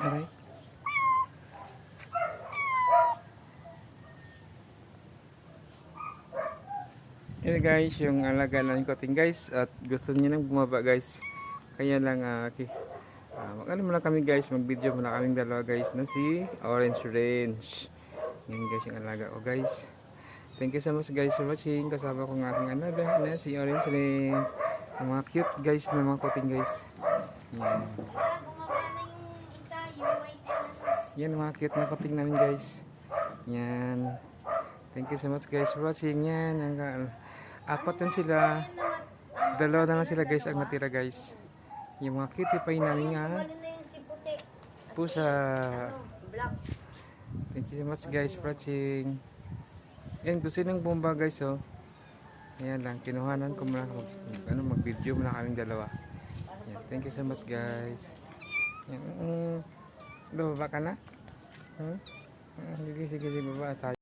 Aray. Yan guys, yung alaga ng koting guys at gusto niya nang bumaba guys. Kaya lang ah okay. Ah, mag-ano muna kami guys, mag-video muna kaming dalawa guys na si Orange Range. Yan guys yung alaga ko guys. Thank you so much guys for watching. Kasama ko ng aking alaga na si Orange Range. Ang mga cute guys na mga koting guys. Yan. Wala, bumaba na yung isa, yung white and Yan mga cute na koting namin guys. Yan. Thank you so much guys for watching. Yan. Ang, apat yan sila. Dalawa na lang sila guys ang natira guys. Yung mga cutie pie namin nga. Puti? Pusa. Thank you so much guys for watching. Yan, gusto ng bomba guys oh. Ayan lang, kinuhanan ko muna mag, ano, mag-video muna kaming dalawa. Yan, thank you so much guys. Bababa ka kana? Hmm? Sige, sige, bapak.